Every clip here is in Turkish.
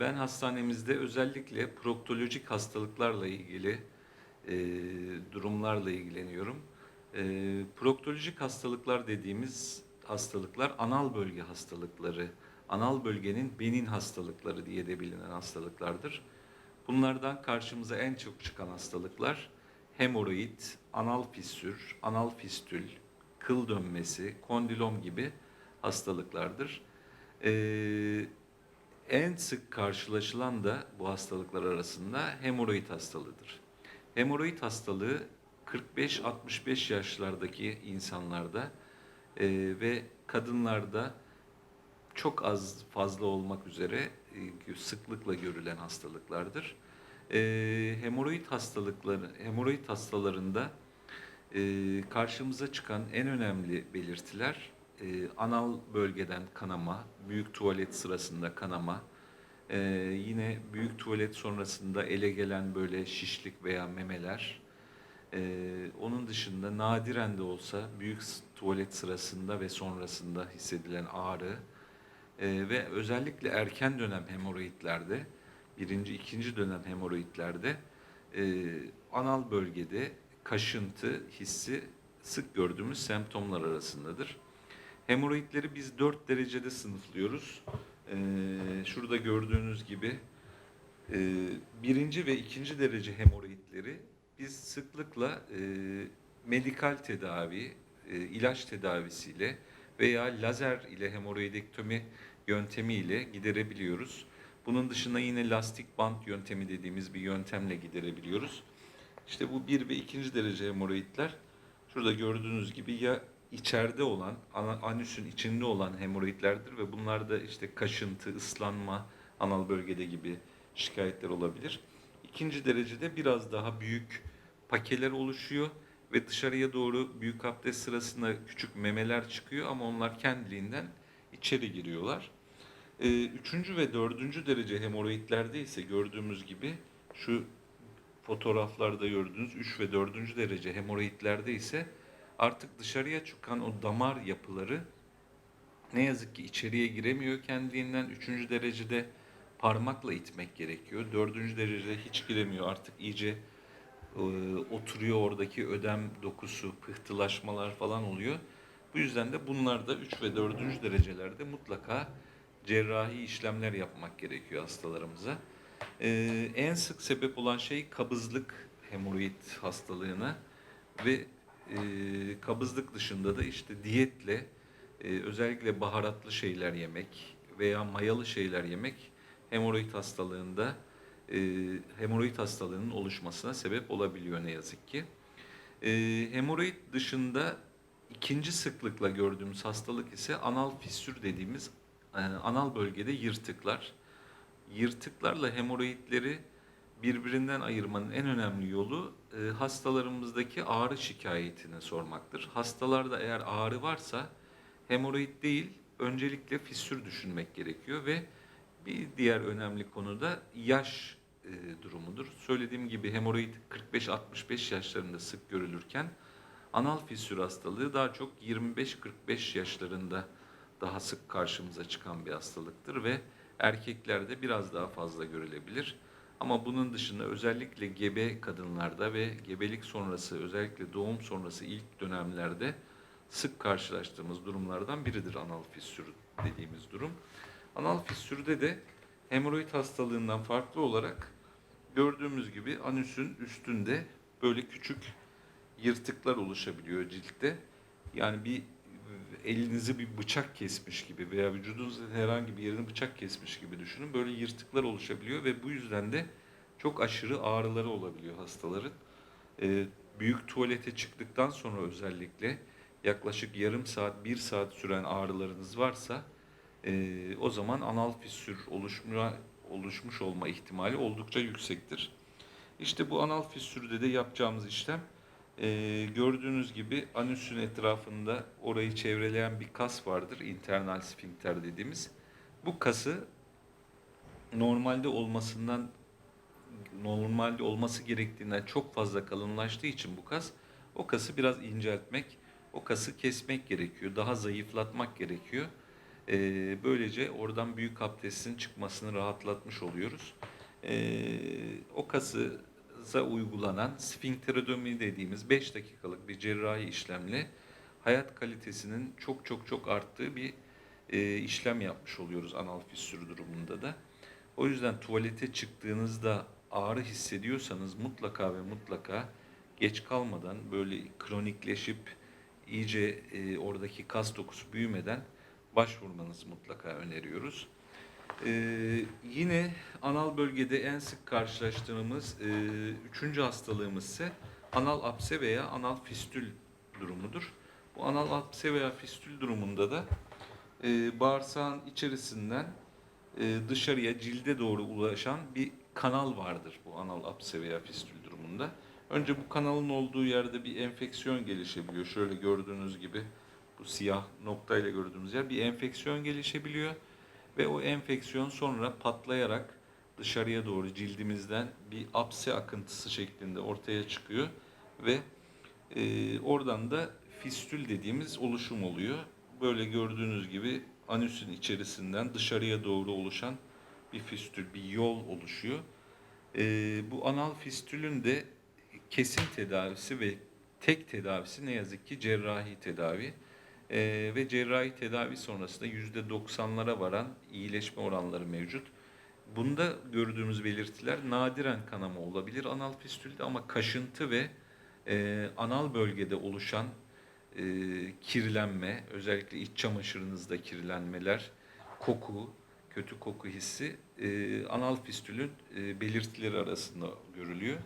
Ben hastanemizde özellikle proktolojik hastalıklarla ilgili e, durumlarla ilgileniyorum. E, proktolojik hastalıklar dediğimiz hastalıklar anal bölge hastalıkları, anal bölgenin benin hastalıkları diye de bilinen hastalıklardır. Bunlardan karşımıza en çok çıkan hastalıklar hemoroid, anal fissür, anal fistül, kıl dönmesi, kondilom gibi hastalıklardır. Ee, en sık karşılaşılan da bu hastalıklar arasında hemoroid hastalığıdır. Hemoroid hastalığı 45-65 yaşlardaki insanlarda e, ve kadınlarda çok az fazla olmak üzere e, sıklıkla görülen hastalıklardır. E, hemoroid hastalıkları, hemoroid hastalarında e, karşımıza çıkan en önemli belirtiler e, anal bölgeden kanama, büyük tuvalet sırasında kanama, e, yine büyük tuvalet sonrasında ele gelen böyle şişlik veya memeler, e, onun dışında nadiren de olsa büyük tuvalet sırasında ve sonrasında hissedilen ağrı e, ve özellikle erken dönem hemoroidlerde, birinci, ikinci dönem hemoroidlerde e, anal bölgede kaşıntı hissi sık gördüğümüz semptomlar arasındadır. Hemoroidleri biz 4 derecede sınıflıyoruz. Ee, şurada gördüğünüz gibi e, birinci ve ikinci derece hemoroidleri biz sıklıkla e, medikal tedavi, e, ilaç tedavisiyle veya lazer ile hemoroidektomi yöntemiyle giderebiliyoruz. Bunun dışında yine lastik bant yöntemi dediğimiz bir yöntemle giderebiliyoruz. İşte bu bir ve ikinci derece hemoroidler şurada gördüğünüz gibi ya içeride olan, anüsün içinde olan hemoroidlerdir ve bunlarda işte kaşıntı, ıslanma, anal bölgede gibi şikayetler olabilir. İkinci derecede biraz daha büyük pakeler oluşuyor ve dışarıya doğru büyük abdest sırasında küçük memeler çıkıyor ama onlar kendiliğinden içeri giriyorlar. Ee, Üçüncü ve dördüncü derece hemoroidlerde ise gördüğümüz gibi şu fotoğraflarda gördüğünüz 3 ve 4. derece hemoroidlerde ise artık dışarıya çıkan o damar yapıları ne yazık ki içeriye giremiyor kendiliğinden. 3. derecede parmakla itmek gerekiyor. 4. derecede hiç giremiyor artık iyice e, oturuyor oradaki ödem dokusu, pıhtılaşmalar falan oluyor. Bu yüzden de bunlarda 3 ve 4. derecelerde mutlaka cerrahi işlemler yapmak gerekiyor hastalarımıza. Ee, en sık sebep olan şey kabızlık hemoroid hastalığına ve e, kabızlık dışında da işte diyetle e, özellikle baharatlı şeyler yemek veya mayalı şeyler yemek hemoroid hastalığında e, hemoroid hastalığının oluşmasına sebep olabiliyor ne yazık ki. E, hemoroid dışında ikinci sıklıkla gördüğümüz hastalık ise anal fissür dediğimiz e, anal bölgede yırtıklar. Yırtıklarla hemoroidleri birbirinden ayırmanın en önemli yolu e, hastalarımızdaki ağrı şikayetini sormaktır. Hastalarda eğer ağrı varsa hemoroid değil, öncelikle fissür düşünmek gerekiyor ve bir diğer önemli konu da yaş e, durumudur. Söylediğim gibi hemoroid 45-65 yaşlarında sık görülürken anal fissür hastalığı daha çok 25-45 yaşlarında daha sık karşımıza çıkan bir hastalıktır ve erkeklerde biraz daha fazla görülebilir. Ama bunun dışında özellikle gebe kadınlarda ve gebelik sonrası özellikle doğum sonrası ilk dönemlerde sık karşılaştığımız durumlardan biridir anal fissür dediğimiz durum. Anal fissürde de hemoroid hastalığından farklı olarak gördüğümüz gibi anüsün üstünde böyle küçük yırtıklar oluşabiliyor ciltte. Yani bir elinizi bir bıçak kesmiş gibi veya vücudunuzun herhangi bir yerini bıçak kesmiş gibi düşünün. Böyle yırtıklar oluşabiliyor ve bu yüzden de çok aşırı ağrıları olabiliyor hastaların. Ee, büyük tuvalete çıktıktan sonra özellikle yaklaşık yarım saat, bir saat süren ağrılarınız varsa e, o zaman anal fissür oluşma, oluşmuş olma ihtimali oldukça yüksektir. İşte bu anal fissürde de yapacağımız işlem ee, gördüğünüz gibi anüsün etrafında orayı çevreleyen bir kas vardır. internal sfinkter dediğimiz. Bu kası normalde olmasından normalde olması gerektiğinden çok fazla kalınlaştığı için bu kas o kası biraz inceltmek, o kası kesmek gerekiyor. Daha zayıflatmak gerekiyor. Ee, böylece oradan büyük abdestin çıkmasını rahatlatmış oluyoruz. Ee, o kasıza uygulanan sfinkterotomi dediğimiz 5 dakikalık bir cerrahi işlemle hayat kalitesinin çok çok çok arttığı bir e, işlem yapmış oluyoruz anal fissür durumunda da. O yüzden tuvalete çıktığınızda ağrı hissediyorsanız mutlaka ve mutlaka geç kalmadan böyle kronikleşip iyice e, oradaki kas dokusu büyümeden başvurmanızı mutlaka öneriyoruz. Ee, yine anal bölgede en sık karşılaştığımız e, üçüncü hastalığımız ise anal apse veya anal fistül durumudur. Bu anal apse veya fistül durumunda da e, bağırsağın içerisinden e, dışarıya cilde doğru ulaşan bir kanal vardır bu anal apse veya fistül durumunda. Önce bu kanalın olduğu yerde bir enfeksiyon gelişebiliyor. Şöyle gördüğünüz gibi bu siyah noktayla gördüğümüz yer bir enfeksiyon gelişebiliyor ve o enfeksiyon sonra patlayarak dışarıya doğru cildimizden bir apse akıntısı şeklinde ortaya çıkıyor ve e, oradan da fistül dediğimiz oluşum oluyor. Böyle gördüğünüz gibi anüsün içerisinden dışarıya doğru oluşan bir fistül, bir yol oluşuyor. E, bu anal fistülün de kesin tedavisi ve tek tedavisi ne yazık ki cerrahi tedavi. Ee, ve cerrahi tedavi sonrasında yüzde 90'lara varan iyileşme oranları mevcut. Bunda gördüğümüz belirtiler nadiren kanama olabilir anal fistülde ama kaşıntı ve e, anal bölgede oluşan e, kirlenme, özellikle iç çamaşırınızda kirlenmeler, koku, kötü koku hissi e, anal fistülün e, belirtileri arasında görülüyor.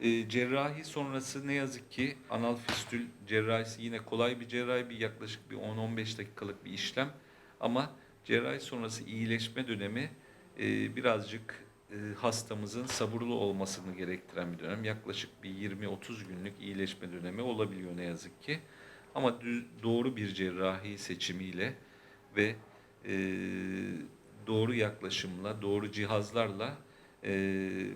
E, cerrahi sonrası ne yazık ki anal fistül cerrahisi yine kolay bir cerrahi bir yaklaşık bir 10-15 dakikalık bir işlem ama cerrahi sonrası iyileşme dönemi e, birazcık e, hastamızın sabırlı olmasını gerektiren bir dönem. Yaklaşık bir 20-30 günlük iyileşme dönemi olabiliyor ne yazık ki. Ama düz, doğru bir cerrahi seçimiyle ve e, doğru yaklaşımla, doğru cihazlarla e,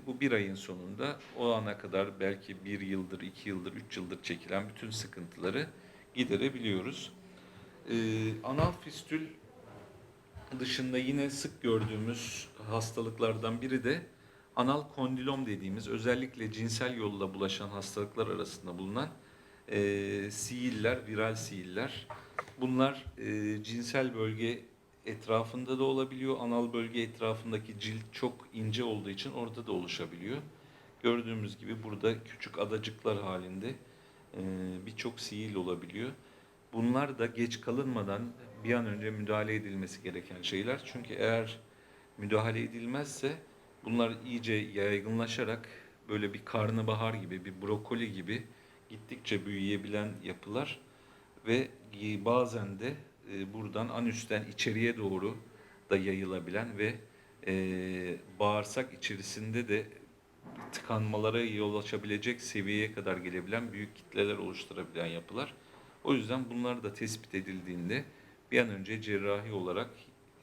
bu bir ayın sonunda o ana kadar belki bir yıldır, iki yıldır, üç yıldır çekilen bütün sıkıntıları giderebiliyoruz. E, anal fistül dışında yine sık gördüğümüz hastalıklardan biri de anal kondilom dediğimiz özellikle cinsel yolla bulaşan hastalıklar arasında bulunan e, sihirler, viral sihirler. Bunlar e, cinsel bölge etrafında da olabiliyor. Anal bölge etrafındaki cilt çok ince olduğu için orada da oluşabiliyor. Gördüğümüz gibi burada küçük adacıklar halinde e, birçok sihir olabiliyor. Bunlar da geç kalınmadan bir an önce müdahale edilmesi gereken şeyler. Çünkü eğer müdahale edilmezse bunlar iyice yaygınlaşarak böyle bir karnabahar gibi, bir brokoli gibi gittikçe büyüyebilen yapılar ve bazen de e, buradan anüsten içeriye doğru da yayılabilen ve e, bağırsak içerisinde de tıkanmalara yol açabilecek seviyeye kadar gelebilen büyük kitleler oluşturabilen yapılar. O yüzden bunlar da tespit edildiğinde bir an önce cerrahi olarak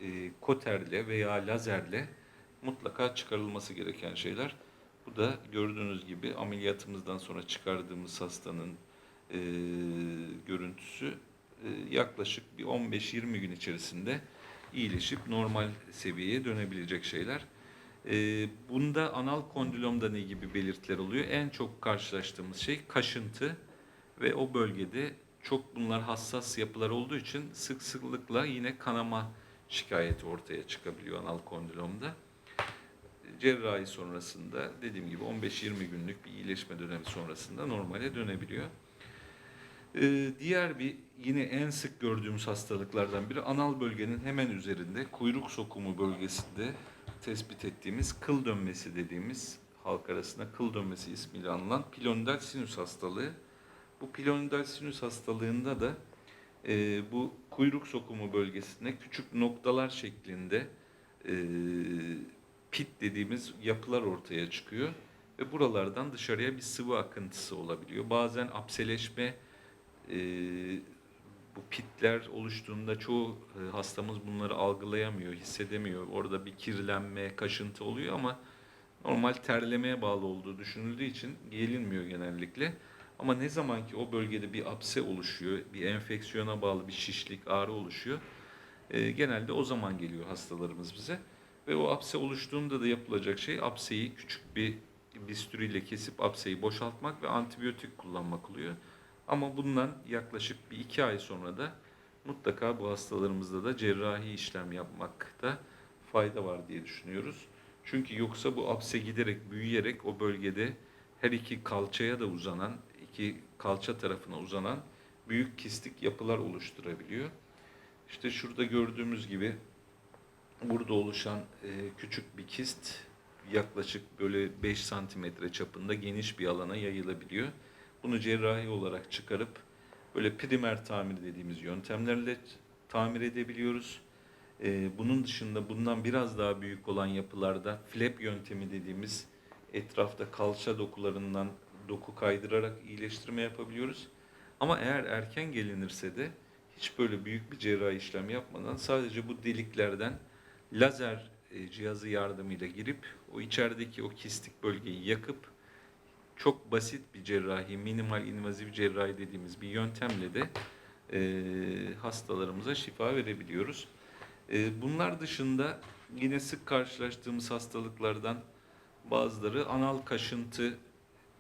e, koterle veya lazerle mutlaka çıkarılması gereken şeyler. Bu da gördüğünüz gibi ameliyatımızdan sonra çıkardığımız hastanın e, görüntüsü yaklaşık bir 15-20 gün içerisinde iyileşip normal seviyeye dönebilecek şeyler. E, bunda anal kondilomda ne gibi belirtiler oluyor? En çok karşılaştığımız şey kaşıntı ve o bölgede çok bunlar hassas yapılar olduğu için sık sıklıkla yine kanama şikayeti ortaya çıkabiliyor anal kondilomda. Cerrahi sonrasında dediğim gibi 15-20 günlük bir iyileşme dönemi sonrasında normale dönebiliyor. Ee, diğer bir yine en sık gördüğümüz hastalıklardan biri anal bölgenin hemen üzerinde kuyruk sokumu bölgesinde tespit ettiğimiz kıl dönmesi dediğimiz halk arasında kıl dönmesi ismiyle anılan pilonidal sinüs hastalığı. Bu pilonidal sinüs hastalığında da e, bu kuyruk sokumu bölgesinde küçük noktalar şeklinde e, pit dediğimiz yapılar ortaya çıkıyor ve buralardan dışarıya bir sıvı akıntısı olabiliyor. Bazen apseleşme e, bu pitler oluştuğunda çoğu e, hastamız bunları algılayamıyor, hissedemiyor. Orada bir kirlenme, kaşıntı oluyor ama normal terlemeye bağlı olduğu düşünüldüğü için gelinmiyor genellikle. Ama ne zaman ki o bölgede bir apse oluşuyor, bir enfeksiyona bağlı bir şişlik, ağrı oluşuyor, E, genelde o zaman geliyor hastalarımız bize. Ve o apse oluştuğunda da yapılacak şey apseyi küçük bir bistüriyle kesip apseyi boşaltmak ve antibiyotik kullanmak oluyor. Ama bundan yaklaşık bir iki ay sonra da mutlaka bu hastalarımızda da cerrahi işlem yapmakta fayda var diye düşünüyoruz. Çünkü yoksa bu apse giderek büyüyerek o bölgede her iki kalçaya da uzanan, iki kalça tarafına uzanan büyük kistik yapılar oluşturabiliyor. İşte şurada gördüğümüz gibi burada oluşan e, küçük bir kist yaklaşık böyle 5 santimetre çapında geniş bir alana yayılabiliyor. Bunu cerrahi olarak çıkarıp böyle primer tamir dediğimiz yöntemlerle tamir edebiliyoruz. E, bunun dışında bundan biraz daha büyük olan yapılarda flap yöntemi dediğimiz etrafta kalça dokularından doku kaydırarak iyileştirme yapabiliyoruz. Ama eğer erken gelinirse de hiç böyle büyük bir cerrahi işlem yapmadan sadece bu deliklerden lazer e, cihazı yardımıyla girip o içerideki o kistik bölgeyi yakıp çok basit bir cerrahi, minimal invaziv cerrahi dediğimiz bir yöntemle de e, hastalarımıza şifa verebiliyoruz. E, bunlar dışında yine sık karşılaştığımız hastalıklardan bazıları anal kaşıntı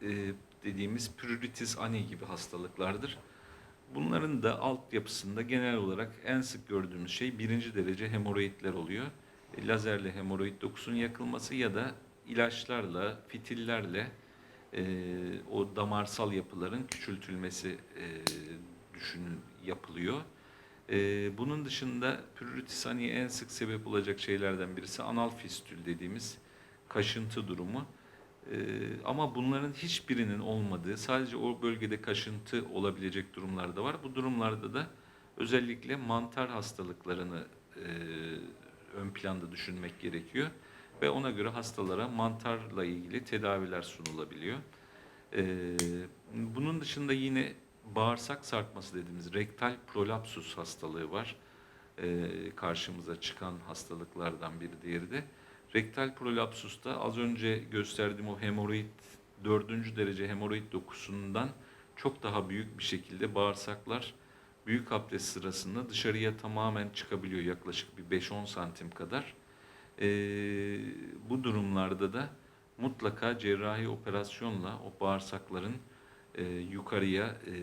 e, dediğimiz pruritis ani gibi hastalıklardır. Bunların da altyapısında genel olarak en sık gördüğümüz şey birinci derece hemoroidler oluyor. E, lazerle hemoroid dokusunun yakılması ya da ilaçlarla, fitillerle e, o damarsal yapıların küçültülmesi e, düşünün yapılıyor. E, bunun dışında pruritis aniye en sık sebep olacak şeylerden birisi anal fistül dediğimiz kaşıntı durumu. Ee, ama bunların hiçbirinin olmadığı, sadece o bölgede kaşıntı olabilecek durumlar da var. Bu durumlarda da özellikle mantar hastalıklarını e, ön planda düşünmek gerekiyor. Ve ona göre hastalara mantarla ilgili tedaviler sunulabiliyor. Ee, bunun dışında yine bağırsak sarkması dediğimiz rektal prolapsus hastalığı var. Ee, karşımıza çıkan hastalıklardan bir diğeri de. Rektal prolapsusta az önce gösterdiğim o hemoroid, dördüncü derece hemoroid dokusundan çok daha büyük bir şekilde bağırsaklar büyük abdest sırasında dışarıya tamamen çıkabiliyor yaklaşık bir 5-10 santim kadar. Ee, bu durumlarda da mutlaka cerrahi operasyonla o bağırsakların e, yukarıya e,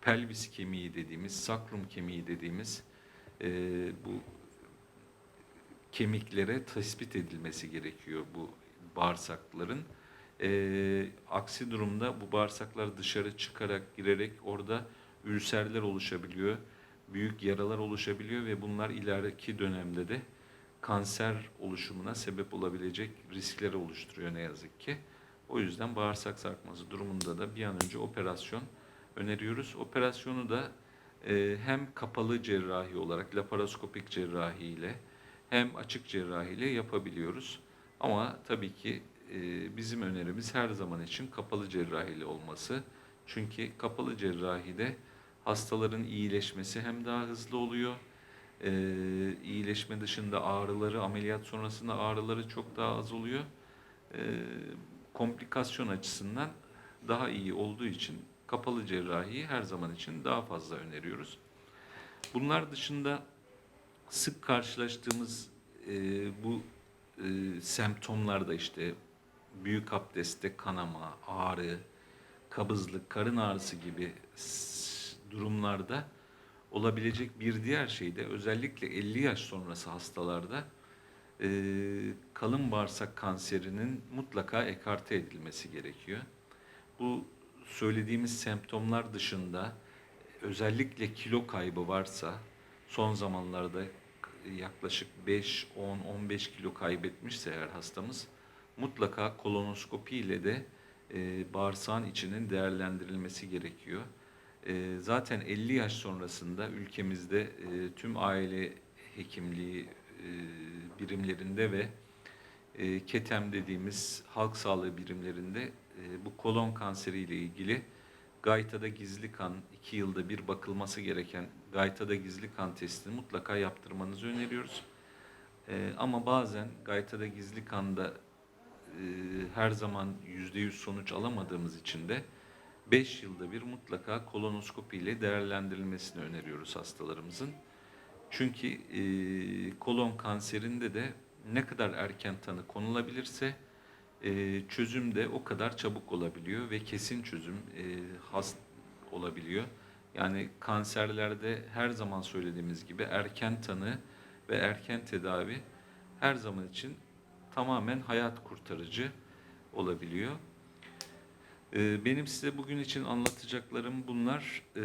pelvis kemiği dediğimiz, sakrum kemiği dediğimiz e, bu kemiklere tespit edilmesi gerekiyor bu bağırsakların. E, aksi durumda bu bağırsaklar dışarı çıkarak girerek orada ülserler oluşabiliyor, büyük yaralar oluşabiliyor ve bunlar ileriki dönemde de kanser oluşumuna sebep olabilecek riskleri oluşturuyor ne yazık ki. O yüzden bağırsak sarkması durumunda da bir an önce operasyon öneriyoruz. Operasyonu da e, hem kapalı cerrahi olarak laparoskopik cerrahi ile hem açık cerrahi ile yapabiliyoruz. Ama tabii ki e, bizim önerimiz her zaman için kapalı cerrahi ile olması. Çünkü kapalı cerrahide hastaların iyileşmesi hem daha hızlı oluyor. E, iyileşme dışında ağrıları, ameliyat sonrasında ağrıları çok daha az oluyor. E, komplikasyon açısından daha iyi olduğu için kapalı cerrahiyi her zaman için daha fazla öneriyoruz. Bunlar dışında sık karşılaştığımız e, bu e, semptomlar da işte büyük abdestte kanama, ağrı, kabızlık, karın ağrısı gibi durumlarda olabilecek bir diğer şey de özellikle 50 yaş sonrası hastalarda e, kalın bağırsak kanserinin mutlaka ekarte edilmesi gerekiyor. Bu söylediğimiz semptomlar dışında özellikle kilo kaybı varsa son zamanlarda yaklaşık 5, 10, 15 kilo kaybetmişse eğer hastamız mutlaka kolonoskopi ile de e, bağırsağın içinin değerlendirilmesi gerekiyor. E, zaten 50 yaş sonrasında ülkemizde e, tüm aile hekimliği e, birimlerinde ve e, KETEM dediğimiz halk sağlığı birimlerinde e, bu kolon kanseri ile ilgili gaytada gizli kan, iki yılda bir bakılması gereken gaytada gizli kan testini mutlaka yaptırmanızı öneriyoruz. E, ama bazen gaytada gizli kanda e, her zaman yüzde yüz sonuç alamadığımız için de 5 yılda bir mutlaka kolonoskopi ile değerlendirilmesini öneriyoruz hastalarımızın. Çünkü e, kolon kanserinde de ne kadar erken tanı konulabilirse e, çözüm de o kadar çabuk olabiliyor ve kesin çözüm e, has olabiliyor. Yani kanserlerde her zaman söylediğimiz gibi erken tanı ve erken tedavi her zaman için tamamen hayat kurtarıcı olabiliyor. Ee, Benim size bugün için anlatacaklarım bunlar. Ee,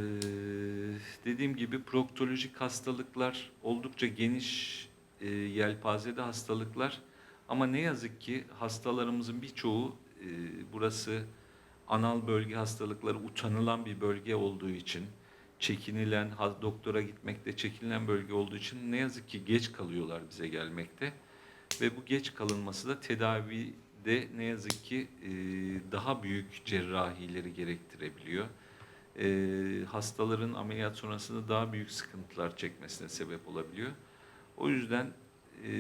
Dediğim gibi proktolojik hastalıklar oldukça geniş e, yelpazede hastalıklar. Ama ne yazık ki hastalarımızın birçoğu e, burası anal bölge hastalıkları utanılan bir bölge olduğu için, çekinilen, doktora gitmekte çekinilen bölge olduğu için ne yazık ki geç kalıyorlar bize gelmekte. Ve bu geç kalınması da tedavide ne yazık ki e, daha büyük cerrahileri gerektirebiliyor. E, hastaların ameliyat sonrasında daha büyük sıkıntılar çekmesine sebep olabiliyor. O yüzden e,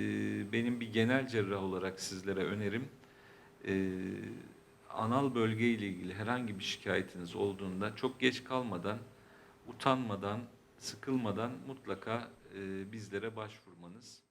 benim bir genel cerrah olarak sizlere önerim e, anal bölge ile ilgili herhangi bir şikayetiniz olduğunda çok geç kalmadan, utanmadan, sıkılmadan mutlaka e, bizlere başvurmanız